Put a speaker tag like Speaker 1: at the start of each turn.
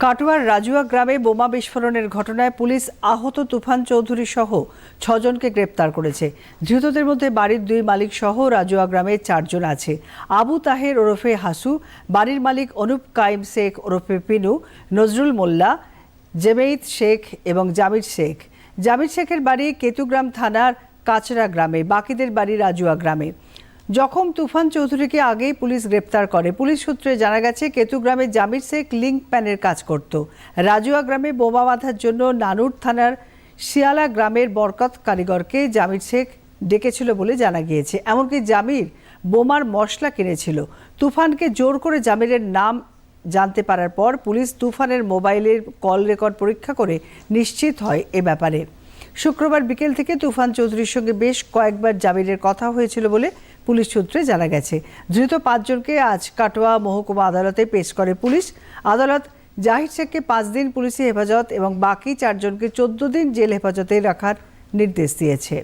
Speaker 1: কাটোয়ার রাজুয়া গ্রামে বোমা বিস্ফোরণের ঘটনায় পুলিশ আহত তুফান চৌধুরী সহ ছজনকে গ্রেপ্তার করেছে। ধৃতদের মধ্যে বাড়ির দুই মালিক সহ রাজুয়া গ্রামে চারজন আছে। আবু তাহের ওরফে হাসু, বাড়ির মালিক অনুপ কাইম শেখ ওরফে পিনু, নজরুল মোল্লা, জেমেইত শেখ এবং জামির শেখ। জামির শেখের বাড়ি কেতুগ্রাম থানার কাচরা গ্রামে, বাকিদের বাড়ি রাজুয়া গ্রামে। জখম তুফান চৌধুরীকে আগেই পুলিশ গ্রেপ্তার করে। পুলিশ সূত্রে জানা গেছে কেতুগ্রামে জামির শেখ লিঙ্ক প্যানের কাজ করত। রাজুয়া গ্রামে বোমা বাঁধার জন্য নানুর থানার শিয়ালা গ্রামের বরকত কারিগরকে জামির শেখ ডেকেছিল বলে জানা গিয়েছে। এমনকি জামির বোমার মশলা কিনেছিল। তুফানকে জোর করে জামিরের নাম জানতে পারার পর পুলিশ তুফানের মোবাইলের কল রেকর্ড পরীক্ষা করে নিশ্চিত হয় এ ব্যাপারে। শুক্রবার বিকেল থেকে তুফান চৌধুরীর সঙ্গে বেশ কয়েকবার জামিনের কথা হয়েছিল বলে পুলিশ সূত্রে জানা গেছে। ধৃত পাঁচজনকে আজ কাটোয়া মহকুমা আদালতে পেশ করে পুলিশ। আদালত জাহির শেখকে পাঁচ দিন পুলিশি হেফাজত এবং বাকি চারজনকে চোদ্দ দিন জেল হেফাজতে রাখার নির্দেশ দিয়েছে।